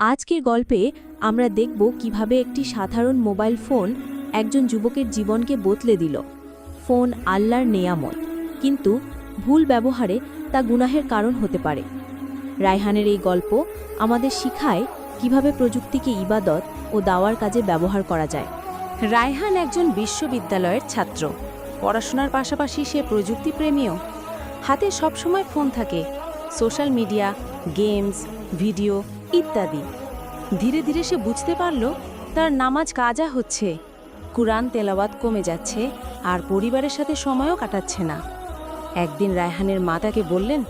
আজকের গল্পে আমরা দেখব কীভাবে একটি সাধারণ মোবাইল ফোন একজন যুবকের জীবনকে বদলে দিল। ফোন আল্লাহর নেয়ামত, কিন্তু ভুল ব্যবহারে তা গুনাহের কারণ হতে পারে। রায়হানের এই গল্প আমাদের শিখায় কীভাবে প্রযুক্তিকে ইবাদত ও দাওয়ার কাজে ব্যবহার করা যায়। রায়হান একজন বিশ্ববিদ্যালয়ের ছাত্র। পড়াশোনার পাশাপাশি সে প্রযুক্তি প্রেমীও। হাতে সবসময় ফোন থাকে। সোশ্যাল মিডিয়া, গেমস, ভিডিও ইত্যাদি। ধীরে ধীরে সে বুঝতে পারল, তার নামাজ কাজা হচ্ছে। কুরআন তেলাওয়াত কমে যাচ্ছে, আর পরিবারের সাথে সময়ও কাটাচ্ছে না। একদিন রায়হানের মা তাকে বললেন,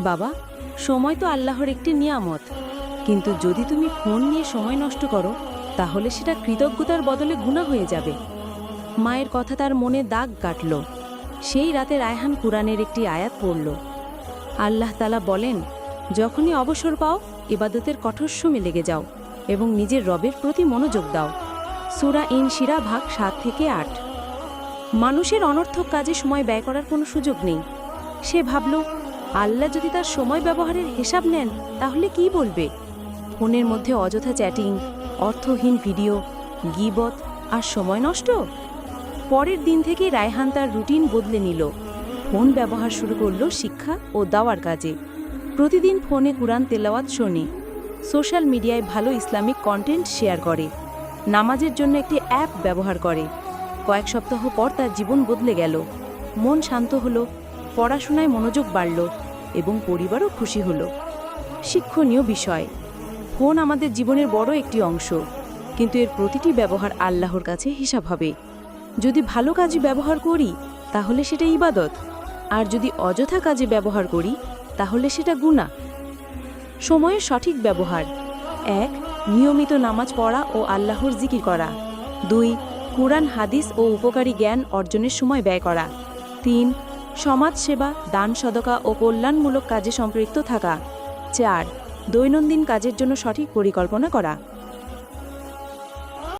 বাবা, সময় তো আল্লাহর একটি নিয়ামত। কিন্তু যদি তুমি ফোন নিয়ে সময় নষ্ট করো, তাহলে সেটা কৃতজ্ঞতার বদলে গুণা হয়ে যাবে। মায়ের কথা তার মনে দাগ কাটল। সেই রাতে রায়হান কুরআনের একটি আয়াত পড়ল। আল্লাহ তালা বলেন, যখনই অবসর পাও ইবাদতের কঠোর কঠোরসমে লেগে যাও এবং নিজের রবের প্রতি মনোযোগ দাও। সুরা ইন শিরা ভাগ সাত থেকে আট। মানুষের অনর্থক কাজে সময় ব্যয় করার কোনো সুযোগ নেই। সে ভাবল, আল্লাহ যদি তার সময় ব্যবহারের হিসাব নেন, তাহলে কি বলবে? ফোনের মধ্যে অযথা চ্যাটিং, অর্থহীন ভিডিও, গিবত আর সময় নষ্ট? পরের দিন থেকেই রায়হান তার রুটিন বদলে নিল। ফোন ব্যবহার শুরু করল শিক্ষা ও দাওয়ার কাজে। প্রতিদিন ফোনে কুরআন তেলাওয়াত শোনে। সোশ্যাল মিডিয়ায় ভালো ইসলামিক কন্টেন্ট শেয়ার করে। নামাজের জন্য একটি অ্যাপ ব্যবহার করে। কয়েক সপ্তাহ পর তার জীবন বদলে গেল। মন শান্ত হলো, পড়াশোনায় মনোযোগ বাড়ল এবং পরিবারও খুশি হলো। শিক্ষণীয় বিষয়। ফোন আমাদের জীবনের বড় একটি অংশ, কিন্তু এর প্রতিটি ব্যবহার আল্লাহর কাছে হিসাব হবে। যদি ভালো কাজে ব্যবহার করি, তাহলে সেটা ইবাদত। আর যদি অযথা কাজে ব্যবহার করি তাহলে সেটা গুণা সময়ের সঠিক ব্যবহার। এক, নিয়মিত নামাজ পড়া ও আল্লাহর জিকির করা। দুই, কোরআন, হাদিস ও উপকারী জ্ঞান অর্জনের সময় ব্যয় করা। তিন, সমাজ সেবা, দান, সদকা ও কল্যাণমূলক কাজে সম্পৃক্ত থাকা। চার, দৈনন্দিন কাজের জন্য সঠিক পরিকল্পনা করা।